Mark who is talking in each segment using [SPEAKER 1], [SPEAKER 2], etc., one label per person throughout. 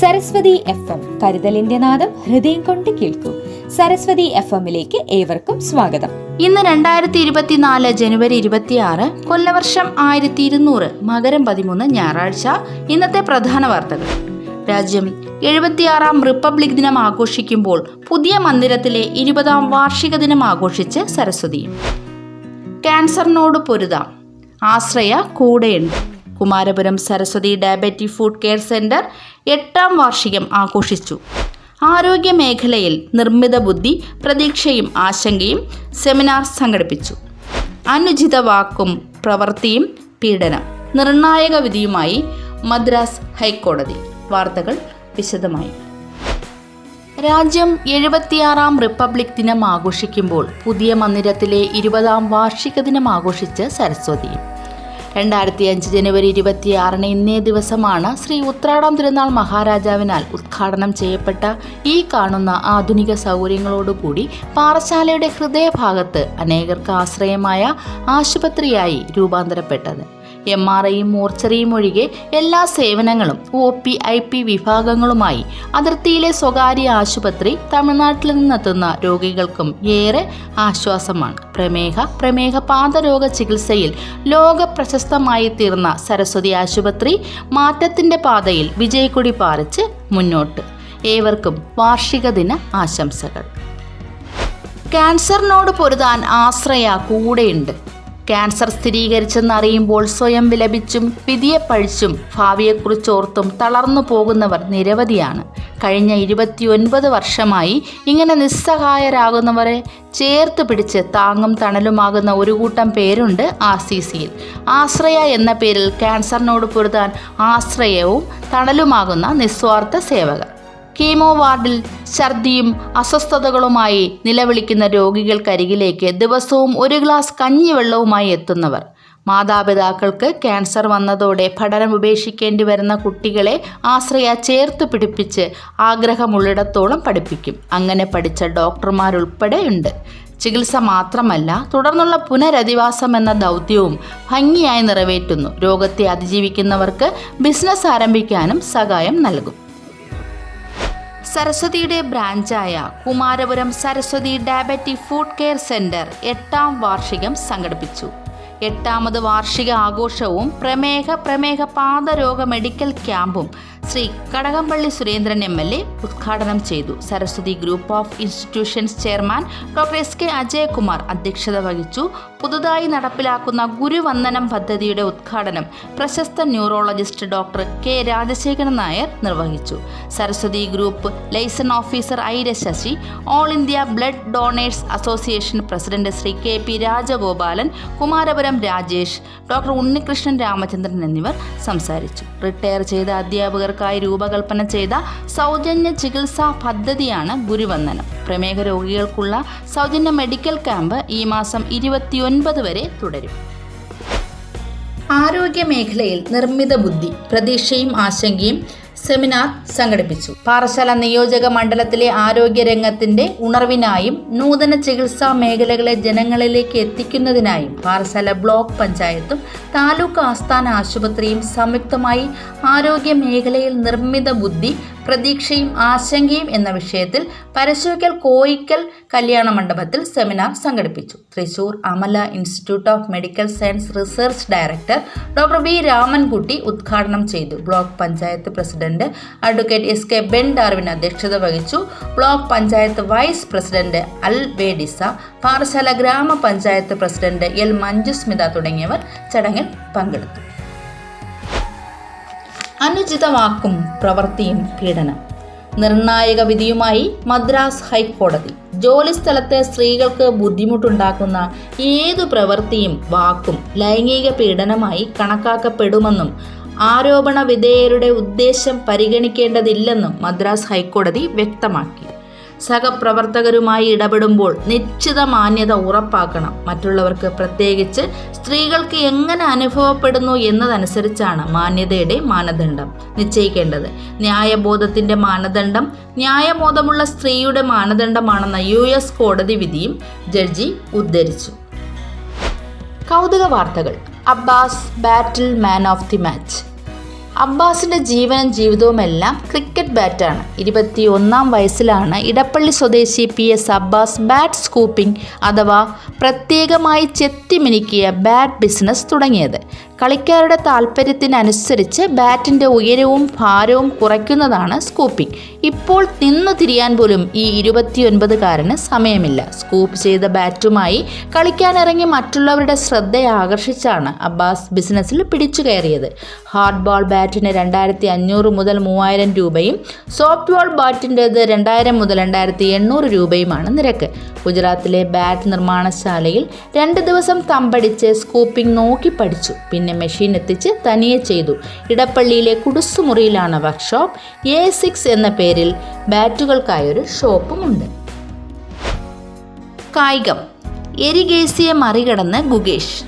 [SPEAKER 1] Saraswati F M കരുതലിന്റെ നാദം ഹൃദയം കൊണ്ട് കേൾക്കൂ. സരസ്വതി എഫ് എമ്മിലേക്ക് ഏവർക്കും സ്വാഗതം.
[SPEAKER 2] ഇന്ന് രണ്ടായിരത്തി ഇരുപത്തിനാല് ജനുവരി ഇരുപത്തിയാറ് കൊല്ലവർഷം ആയിരത്തി ഇരുന്നൂറ് മകരം പതിമൂന്ന് ഞായറാഴ്ച ഇന്നത്തെ പ്രധാന വാർത്തകൾ. രാജ്യം എഴുപത്തിയാറാം റിപ്പബ്ലിക് ദിനം ആഘോഷിക്കുമ്പോൾ പുതിയ മന്ദിരത്തിലെ ഇരുപതാം വാർഷിക ദിനം ആഘോഷിച്ച് സരസ്വതിയും. ക്യാൻസറിനോട് പൊരുതാം. ആശ്രയ കൂടെയുണ്ട്. Kumarapuram Saraswathi diabetic food care centre എട്ടാം വാർഷികം ആഘോഷിച്ചു. ആരോഗ്യ മേഖലയിൽ നിർമ്മിത ബുദ്ധി പ്രതീക്ഷയും ആശങ്കയും സെമിനാർ സംഘടിപ്പിച്ചു. അനുചിത വാക്കും പ്രവൃത്തിയും പീഡനം നിർണായക വിധിയുമായി മദ്രാസ് ഹൈക്കോടതി. വാർത്തകൾ വിശദമായി. രാജ്യം എഴുപത്തിയാറാം റിപ്പബ്ലിക് ദിനം ആഘോഷിക്കുമ്പോൾ പുതിയ മന്ദിരത്തിലെ ഇരുപതാം വാർഷിക ദിനം ആഘോഷിച്ച് സരസ്വതിയും രണ്ടായിരത്തി അഞ്ച് ജനുവരി ഇരുപത്തിയാറിന് ഇന്നേ ദിവസമാണ് ശ്രീ ഉത്രാടം തിരുനാൾ മഹാരാജാവിനാൽ ഉദ്ഘാടനം ചെയ്യപ്പെട്ട ഈ കാണുന്ന ആധുനിക സൗകര്യങ്ങളോടുകൂടി പാറശാലയുടെ ഹൃദയഭാഗത്ത് അനേകർക്ക് ആശ്രയമായ ആശുപത്രിയായി രൂപാന്തരപ്പെട്ടത്. എം ആർ ഐയും മോർച്ചറിയും ഒഴികെ എല്ലാ സേവനങ്ങളും ഒ പി ഐ പി വിഭാഗങ്ങളുമായി അതിർത്തിയിലെ സ്വകാര്യ ആശുപത്രി തമിഴ്നാട്ടിൽ നിന്നെത്തുന്ന രോഗികൾക്കും ഏറെ ആശ്വാസമാണ്. പ്രമേഹ പ്രമേഹ പാദരോഗ ചികിത്സയിൽ ലോക പ്രശസ്തമായി തീർന്ന സരസ്വതി ആശുപത്രി മാറ്റത്തിന്റെ പാതയിൽ വിജയക്കുടി പാറിച്ച് മുന്നോട്ട്. ഏവർക്കും വാർഷിക ദിന ആശംസകൾ. ക്യാൻസറിനോട് പൊരുതാൻ ആശ്രയ കൂടെയുണ്ട്. ക്യാൻസർ സ്ഥിരീകരിച്ചെന്നറിയുമ്പോൾ സ്വയം വിലപിച്ചും വിധിയെ പഴിച്ചും ഭാവിയെക്കുറിച്ചോർത്തും തളർന്നു പോകുന്നവർ നിരവധിയാണ്. കഴിഞ്ഞ ഇരുപത്തിയൊൻപത് വർഷമായി ഇങ്ങനെ നിസ്സഹായരാകുന്നവരെ ചേർത്ത് പിടിച്ച് താങ്ങും തണലുമാകുന്ന ഒരു കൂട്ടം പേരുണ്ട് ആർ സി സിയിൽ. ആശ്രയ എന്ന പേരിൽ ക്യാൻസറിനോട് പൊരുതാൻ ആശ്രയവും തണലുമാകുന്ന നിസ്വാർത്ഥ സേവകർ. കീമോ വാർഡിൽ ഛർദിയും അസ്വസ്ഥതകളുമായി നിലവിളിക്കുന്ന രോഗികൾക്കരികിലേക്ക് ദിവസവും ഒരു ഗ്ലാസ് കഞ്ഞിവെള്ളവുമായി എത്തുന്നവർ. മാതാപിതാക്കൾക്ക് ക്യാൻസർ വന്നതോടെ പഠനം ഉപേക്ഷിക്കേണ്ടി വരുന്ന കുട്ടികളെ ആശ്രയ ചേർത്ത് പിടിപ്പിച്ച് ആഗ്രഹമുള്ളിടത്തോളം പഠിപ്പിക്കും. അങ്ങനെ പഠിച്ച ഡോക്ടർമാരുൾപ്പെടെയുണ്ട് ചികിത്സ മാത്രമല്ല തുടർന്നുള്ള പുനരധിവാസം എന്ന ദൗത്യവും ഭംഗിയായി നിറവേറ്റുന്നു. രോഗത്തെ അതിജീവിക്കുന്നവർക്ക് ബിസിനസ് ആരംഭിക്കാനും സഹായം നൽകും. സരസ്വതിയുടെ ബ്രാഞ്ചായ Kumarapuram Saraswathi diabetic food care centre എട്ടാം വാർഷികം സംഘടിപ്പിച്ചു. എട്ടാമത് വാർഷിക ആഘോഷവും പ്രമേഹ പ്രമേഹ പാദരോഗ മെഡിക്കൽ ക്യാമ്പും Shri Kadakampally Surendran M L A ഉദ്ഘാടനം ചെയ്തു. Saraswathi group of institutions chairman doctor S K Ajayakumar അധ്യക്ഷത വഹിച്ചു. പുതുതായി നടപ്പിലാക്കുന്ന ഗുരുവന്ദനം പദ്ധതിയുടെ ഉദ്ഘാടനം പ്രശസ്ത neurologist doctor K Rajasekharan Nair നിർവഹിച്ചു. Saraswathi group liaison officer Aira Sasi all India blood donors association president Shri K P Rajagopalan Kumarapuram Rajesh doctor Unnikrishnan Ramachandran എന്നിവർ സംസാരിച്ചു. റിട്ടയർ ചെയ്ത അധ്യാപകർക്കായി രൂപകൽപ്പന ചെയ്ത സൗജന്യ ചികിത്സാ പദ്ധതിയാണ് ഗുരുവന്ദനം. പ്രമേഹ രോഗികൾക്കുള്ള സൗജന്യ മെഡിക്കൽ ക്യാമ്പ് ഈ മാസം ഇരുപത്തിയൊൻപത് വരെ തുടരും. ആരോഗ്യ മേഖലയിൽ നിർമ്മിത ബുദ്ധി പ്രതീക്ഷയും ആശങ്കയും സെമിനാർ സംഘടിപ്പിച്ചു. പാറശാല നിയോജക മണ്ഡലത്തിലെ ആരോഗ്യ രംഗത്തിന്റെ ഉണർവിനായും നൂതന ചികിത്സാ മേഖലകളെ ജനങ്ങളിലേക്ക് എത്തിക്കുന്നതിനായും പാറശാല ബ്ലോക്ക് പഞ്ചായത്തും താലൂക്ക് ആസ്ഥാന ആശുപത്രിയും സംയുക്തമായി ആരോഗ്യ മേഖലയിൽ നിർമ്മിത ബുദ്ധി പ്രതീക്ഷയും ആശങ്കയും എന്ന വിഷയത്തിൽ പരശുക്കൽ കോയിക്കൽ കല്യാണ മണ്ഡപത്തിൽ സെമിനാർ സംഘടിപ്പിച്ചു. Thrissur Amala institute of medical science research director doctor V. Ramankutty ഉദ്ഘാടനം ചെയ്തു. Block panchayat president advocate S. K. Ben Darwin അധ്യക്ഷത വഹിച്ചു. ബ്ലോക്ക് പഞ്ചായത്ത് വൈസ് പ്രസിഡന്റ് അൽ വേഡിസ പാറശാല ഗ്രാമപഞ്ചായത്ത് പ്രസിഡന്റ് എൽ. മഞ്ജുസ്മിത തുടങ്ങിയവർ ചടങ്ങിൽ പങ്കെടുത്തു. അനുചിത വാക്കും പ്രവൃത്തിയും പീഡനം. നിർണായക വിധിയുമായി മദ്രാസ് ഹൈക്കോടതി. ജോലിസ്ഥലത്തെ സ്ത്രീകൾക്ക് ബുദ്ധിമുട്ടുണ്ടാക്കുന്ന ഏതു പ്രവൃത്തിയും വാക്കും ലൈംഗിക പീഡനമായി കണക്കാക്കപ്പെടുമെന്നും ആരോപണ വിധേയരുടെ ഉദ്ദേശം പരിഗണിക്കേണ്ടതില്ലെന്നും മദ്രാസ് ഹൈക്കോടതി വ്യക്തമാക്കി. സഹപ്രവർത്തകരുമായി ഇടപെടുമ്പോൾ നിശ്ചിത മാന്യത ഉറപ്പാക്കണം. മറ്റുള്ളവർക്ക് പ്രത്യേകിച്ച് സ്ത്രീകൾക്ക് എങ്ങനെ അനുഭവപ്പെടുന്നു എന്നതനുസരിച്ചാണ് മാന്യതയുടെ മാനദണ്ഡം നിശ്ചയിക്കേണ്ടത്. ന്യായബോധത്തിന്റെ മാനദണ്ഡം ന്യായബോധമുള്ള സ്ത്രീയുടെ മാനദണ്ഡമാണെന്ന യു എസ് കോടതി വിധിയും ജഡ്ജി ഉദ്ധരിച്ചു. കൗതുക വാർത്തകൾ അബ്ബാസ് ബാറ്റിൽ മാൻ ഓഫ് ദി മാച്ച്. അബ്ബാസിന്റെ ജീവനും ജീവിതവുമെല്ലാം ക്രിക്കറ്റ് ബാറ്റാണ്. ഇരുപത്തി ഒന്നാം വയസ്സിലാണ് ഇടപ്പള്ളി സ്വദേശി P S Abbas bat scooping അഥവാ പ്രത്യേകമായി ചെത്തിമിനുക്കിയ ബാറ്റ് ബിസിനസ് തുടങ്ങിയത്. കളിക്കാരുടെ താല്പര്യത്തിനനുസരിച്ച് ബാറ്റിന്റെ ഉയരവും ഭാരവും കുറയ്ക്കുന്നതാണ് സ്കൂപ്പിംഗ്. ഇപ്പോൾ നിന്നു തിരിയാൻ പോലും ഈ ഇരുപത്തിയൊൻപതുകാരന് സമയമില്ല. സ്കൂപ്പ് ചെയ്ത ബാറ്റുമായി കളിക്കാനിറങ്ങി മറ്റുള്ളവരുടെ ശ്രദ്ധയെ ആകർഷിച്ചാണ് അബ്ബാസ് ബിസിനസ്സിൽ പിടിച്ചു കയറിയത്. ഹാർഡ് ബോൾ ബാറ്റിന് രണ്ടായിരത്തി അഞ്ഞൂറ് മുതൽ മൂവായിരം രൂപയും സോഫ്റ്റ് ബോൾ ബാറ്റിന്റേത് രണ്ടായിരം മുതൽ രണ്ടായിരത്തി എണ്ണൂറ് രൂപയുമാണ് നിരക്ക്. ഗുജറാത്തിലെ ബാറ്റ് നിർമ്മാണശാലയിൽ രണ്ട് ദിവസം തമ്പടിച്ച് സ്കൂപ്പിംഗ് നോക്കി പഠിച്ചു. പിന്നെ മെഷീൻ എത്തിച്ച് തനിയെ ചെയ്തു. ഇടപ്പള്ളിയിലെ കുടുസുമുറിയിലാണ് വർക്ക്ഷോപ്പ് എ സിക്സ് എന്ന പേരിൽ ബാറ്റുകൾക്കായൊരു ഷോപ്പുമുണ്ട് കായികം. എരിഗേസിയെ മറികടന്ന് ഗുഗേഷ്.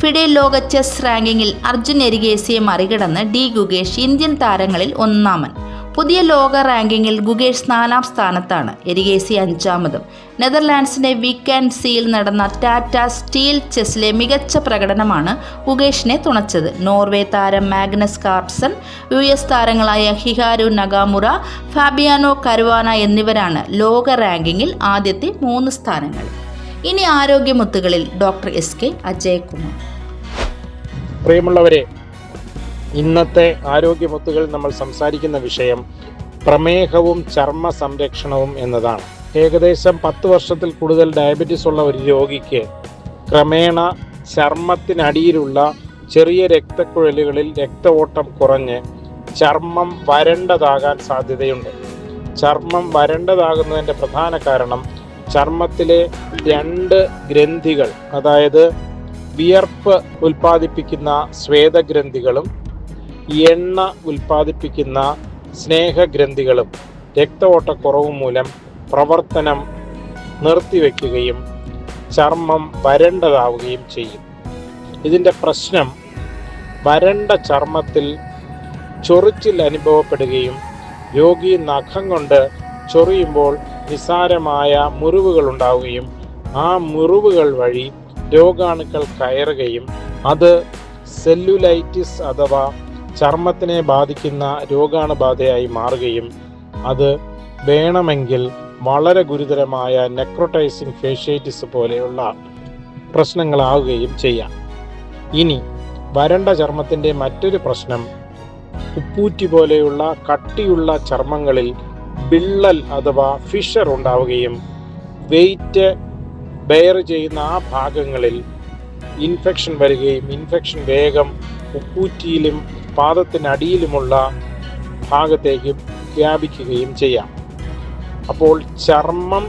[SPEAKER 2] ഫിഡെ ലോക ചെസ് റാങ്കിങ്ങിൽ അർജുൻ എരിഗേസിയെ മറികടന്ന് ഡി ഗുഗേഷ് ഇന്ത്യൻ താരങ്ങളിൽ ഒന്നാമൻ. പുതിയ ലോക റാങ്കിങ്ങിൽ ഗുഗേഷ് നാലാം സ്ഥാനത്താണ്. എരിഗേസി അഞ്ചാമതും. നെതർലാൻഡ്സിന്റെ വീക്കെൻഡ് സിയിൽ നടന്ന ടാറ്റ സ്റ്റീൽ ചെസ്സിലെ മികച്ച പ്രകടനമാണ് ഗുഗേഷിനെ തുണച്ചത്. നോർവേ താരം മാഗ്നസ് കാർപ്സൺ യു എസ് താരങ്ങളായ ഹിഹാരു നഗാമുറ ഫാബിയാനോ കരുവാന എന്നിവരാണ് ലോക റാങ്കിങ്ങിൽ ആദ്യത്തെ മൂന്ന് സ്ഥാനങ്ങൾ. ഇനി ആരോഗ്യമുത്തുകളിൽ ഡോക്ടർ എസ് കെ അജയകുമാർ.
[SPEAKER 3] പ്രിയമുള്ളവരെ ഇന്നത്തെ ആരോഗ്യമുത്തുകൾ നമ്മൾ സംസാരിക്കുന്ന വിഷയം പ്രമേഹവും ചർമ്മ സംരക്ഷണവും എന്നതാണ്. ഏകദേശം പത്ത് വർഷത്തിൽ കൂടുതൽ ഡയബറ്റീസ് ഉള്ള ഒരു രോഗിക്ക് ക്രമേണ ചർമ്മത്തിനടിയിലുള്ള ചെറിയ രക്തക്കുഴലുകളിൽ രക്തഓട്ടം കുറഞ്ഞ് ചർമ്മം വരണ്ടതാകാൻ സാധ്യതയുണ്ട്. ചർമ്മം വരണ്ടതാകുന്നതിന്റെ പ്രധാന കാരണം ചർമ്മത്തിലെ രണ്ട് ഗ്രന്ഥികൾ അതായത് വിയർപ്പ് ഉൽപ്പാദിപ്പിക്കുന്ന ശ്വേതഗ്രന്ഥികളും എണ്ണ ഉൽപ്പാദിപ്പിക്കുന്ന സ്നേഹഗ്രന്ഥികളും രക്തഓട്ടക്കുറവ് മൂലം പ്രവർത്തനം നിർത്തിവെക്കുകയും ചർമ്മം വരണ്ടതാവുകയും ചെയ്യും. ഇതിന്റെ പ്രശ്നം വരണ്ട ചർമ്മത്തിൽ ചൊറിച്ചിൽ അനുഭവപ്പെടുകയും രോഗി നഖം കൊണ്ട് ചൊറിയുമ്പോൾ നിസാരമായ മുറിവുകൾ ഉണ്ടാവുകയും ആ മുറിവുകൾ വഴി രോഗാണുക്കൾ കയറുകയും അത് സെല്ലുലൈറ്റിസ് അഥവാ ചർമ്മത്തിനെ ബാധിക്കുന്ന രോഗാണുബാധയായി മാറുകയും അത് വേണമെങ്കിൽ വളരെ ഗുരുതരമായ നെക്രോട്ടൈസിങ് ഫേഷ്യേറ്റിസ് പോലെയുള്ള പ്രശ്നങ്ങളാവുകയും ചെയ്യാം. ഇനി വരണ്ട ചർമ്മത്തിന്റെ മറ്റൊരു പ്രശ്നം ഉപ്പൂറ്റി പോലെയുള്ള കട്ടിയുള്ള ചർമ്മങ്ങളിൽ വിള്ളൽ അഥവാ ഫിഷർ ഉണ്ടാവുകയും വെയിറ്റ് ബെയർ ചെയ്യുന്ന ആ ഭാഗങ്ങളിൽ ഇൻഫെക്ഷൻ വരികയും ഇൻഫെക്ഷൻ വേഗം ഉപ്പൂറ്റിയിലും പാദത്തിനടിയിലുമുള്ള ഭാഗത്തേക്ക് വ്യാപിക്കുകയും ചെയ്യാം. അപ്പോൾ ചർമ്മം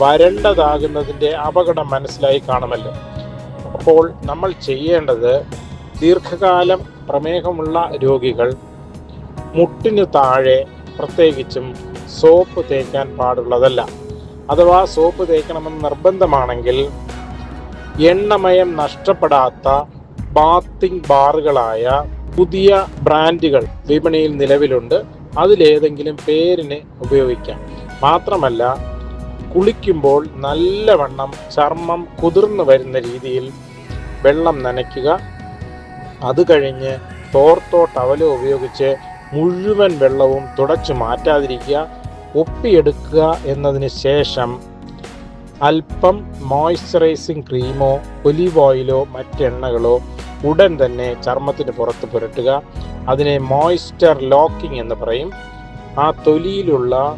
[SPEAKER 3] വരണ്ടതാകുന്നതിന്റെ അപകടം മനസ്സിലായി കാണുമല്ലോ. അപ്പോൾ നമ്മൾ ചെയ്യേണ്ടത് ദീർഘകാലം പ്രമേഹമുള്ള രോഗികൾ മുട്ടിനു താഴെ പ്രത്യേകിച്ചും സോപ്പ് തേക്കാൻ പാടുള്ളതല്ല. അഥവാ സോപ്പ് തേക്കണമെന്ന് നിർബന്ധമാണെങ്കിൽ എണ്ണമയം നഷ്ടപ്പെടാത്ത ബാത്തിങ് ബാറുകളായ പുതിയ ബ്രാൻഡുകൾ വിപണിയിൽ നിലവിലുണ്ട്. അതിലേതെങ്കിലും പേരിന് ഉപയോഗിക്കാം. മാത്രമല്ല കുളിക്കുമ്പോൾ നല്ലവണ്ണം ചർമ്മം കുതിർന്നു വരുന്ന രീതിയിൽ വെള്ളം നനയ്ക്കുക. അത് കഴിഞ്ഞ് തോർത്തോ ടവലോ ഉപയോഗിച്ച് മുഴുവൻ വെള്ളവും തുടച്ചു മാറ്റാതിരിക്കുക. ഒപ്പിയെടുക്കുക എന്നതിന് ശേഷം അല്പം മോയ്സ്ചറൈസിങ് ക്രീമോ ഒലിവ് ഓയിലോ മറ്റെണ്ണകളോ ഉടൻ തന്നെ ചർമ്മത്തിന് പുറത്ത് പുരട്ടുക. അതിനെ മോയ്സ്ചർ ലോക്കിംഗ് എന്ന് പറയും. ആ തൊലിയിലുള്ള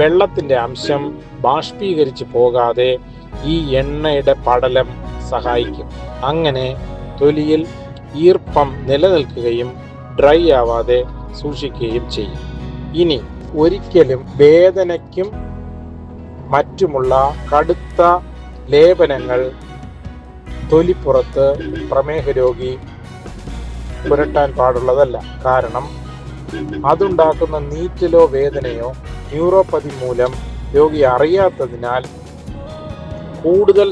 [SPEAKER 3] വെള്ളത്തിന്റെ അംശം ബാഷ്പീകരിച്ച് പോകാതെ ഈ എണ്ണയുടെ പടലം സഹായിക്കും. അങ്ങനെ തൊലിയിൽ ഈർപ്പം നിലനിൽക്കുകയും ഡ്രൈ ആവാതെ സൂക്ഷിക്കുകയും ചെയ്യും. ഇനി ഒരിക്കലും വേദനയ്ക്കും മറ്റുമുള്ള കടുത്ത ലേപനങ്ങൾ തൊലിപ്പുറത്ത് പ്രമേഹ രോഗി പുരട്ടാൻ പാടുള്ളതല്ല. കാരണം അതുണ്ടാക്കുന്ന നീറ്റലോ വേദനയോ ന്യൂറോപ്പതി മൂലം രോഗി അറിയാത്തതിനാൽ കൂടുതൽ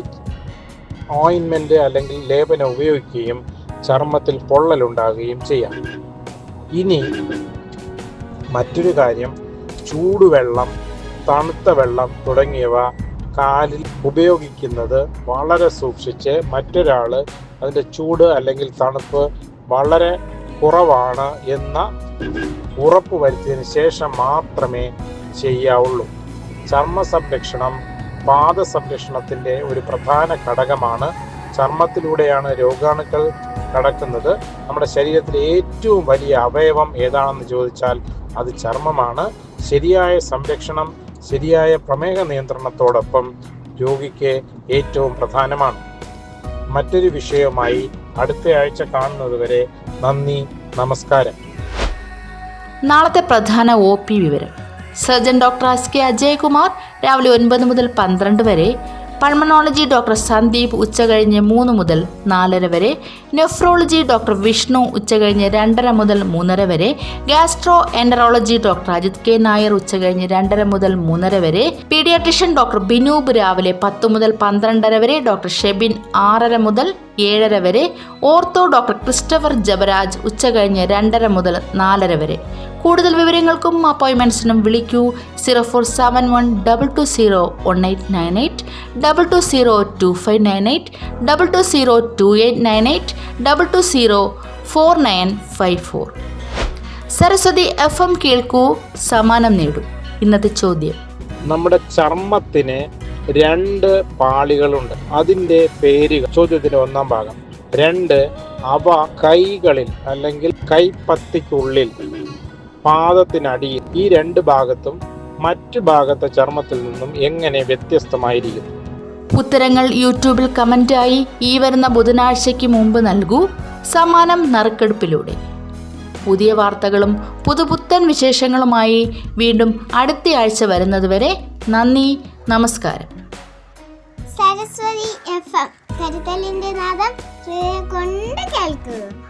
[SPEAKER 3] ഓയിൻമെന്റ് അല്ലെങ്കിൽ ലേപനം ഉപയോഗിക്കുകയും ചർമ്മത്തിൽ പൊള്ളലുണ്ടാകുകയും ചെയ്യാം. ഇനി മറ്റൊരു കാര്യം ചൂടുവെള്ളം തണുത്ത വെള്ളം തുടങ്ങിയവ കാലിൽ ഉപയോഗിക്കുന്നത് വളരെ സൂക്ഷിച്ച് മറ്റൊരാൾ അതിന്റെ ചൂട് അല്ലെങ്കിൽ തണുപ്പ് വളരെ കുറവാണ് എന്ന ഉറപ്പ് വരുത്തിയതിന് ശേഷം മാത്രമേ ചെയ്യാവുള്ളൂ. ചർമ്മ സംരക്ഷണം പാദ സംരക്ഷണത്തിന്റെ ഒരു പ്രധാന ഘടകമാണ്. ചർമ്മത്തിലൂടെയാണ് രോഗാണുക്കൾ കടക്കുന്നത്. നമ്മുടെ ശരീരത്തിലെ ഏറ്റവും വലിയ അവയവം ഏതാണെന്ന് ചോദിച്ചാൽ അത് ചർമ്മമാണ്. ശരിയായ സംരക്ഷണം ശരിയായ പ്രമേഹ നിയന്ത്രണത്തോടൊപ്പം രോഗിക്ക് ഏറ്റവും പ്രധാനമാണ്. മറ്റൊരു വിഷയവുമായി അടുത്ത ആഴ്ച കാണുന്നതുവരെ നന്ദി നമസ്കാരം.
[SPEAKER 2] നാളത്തെ പ്രധാന ഒ പി വിവരം. Surgeon doctor S K Ajayakumar രാവിലെ ഒൻപത് മുതൽ പന്ത്രണ്ട് വരെ പൾമണോളജി ഡോക്ടർ സന്ദീപ് ഉച്ചകഴിഞ്ഞ് മൂന്ന് മുതൽ നാലര വരെ നെഫ്രോളജി ഡോക്ടർ വിഷ്ണു ഉച്ചകഴിഞ്ഞ് രണ്ടര മുതൽ മൂന്നര വരെ gastroenterology doctor Ajith K Nair ഉച്ചകഴിഞ്ഞ് രണ്ടര മുതൽ മൂന്നര വരെ പീഡിയാട്രിഷ്യൻ ഡോക്ടർ ബിനൂബ് രാവിലെ പത്ത് മുതൽ പന്ത്രണ്ടര വരെ ഡോക്ടർ ഷെബിൻ ആറര മുതൽ ഏഴര വരെ ഓർത്തോ ഡോക്ടർ ക്രിസ്റ്റഫർ ജബരാജ് ഉച്ചകഴിഞ്ഞ് രണ്ടര മുതൽ നാലര വരെ. കൂടുതൽ വിവരങ്ങൾക്കും അപ്പോയിൻമെന്റ്സിനും വിളിക്കൂ zero four seven one double two zero one eight nine eight double two zero two five nine eight double two zero two eight nine eight double two zero four nine five four. Saraswathi F M കേൾക്കൂ സമാനം നേടൂ. ഇന്നത്തെ ചോദ്യം.
[SPEAKER 3] നമ്മുടെ ചർമ്മത്തിന് രണ്ട് പാളികളുണ്ട്. അതിന്റെ പേരുകൾ ചോദ്യത്തിന്റെ ഒന്നാം ഭാഗം. രണ്ട് അവ കൈകളിൽ അല്ലെങ്കിൽ കൈപ്പത്തിക്കുള്ളിൽ. പാദത്തിനടിയിൽ ഈ രണ്ട് ഭാഗത്തും മറ്റു ഭാഗത്തെ ചർമ്മത്തിൽ നിന്നും എങ്ങനെ വ്യത്യസ്തമായിരിക്കും?
[SPEAKER 2] ഉത്തരങ്ങൾ യൂട്യൂബിൽ കമന്റായി ഈ വരുന്ന ബുധനാഴ്ചയ്ക്ക് മുമ്പ് നൽകൂ. സമാനം നറുക്കെടുപ്പിലൂടെ. പുതിയ വാർത്തകളും പുതുപുത്തൻ വിശേഷങ്ങളുമായി വീണ്ടും അടുത്ത ആഴ്ച വരുന്നതുവരെ നന്ദി നമസ്കാരം.
[SPEAKER 4] Saraswathi F M. കരുതലിന്റെ നാദം കൊണ്ട് കേൾക്കൂ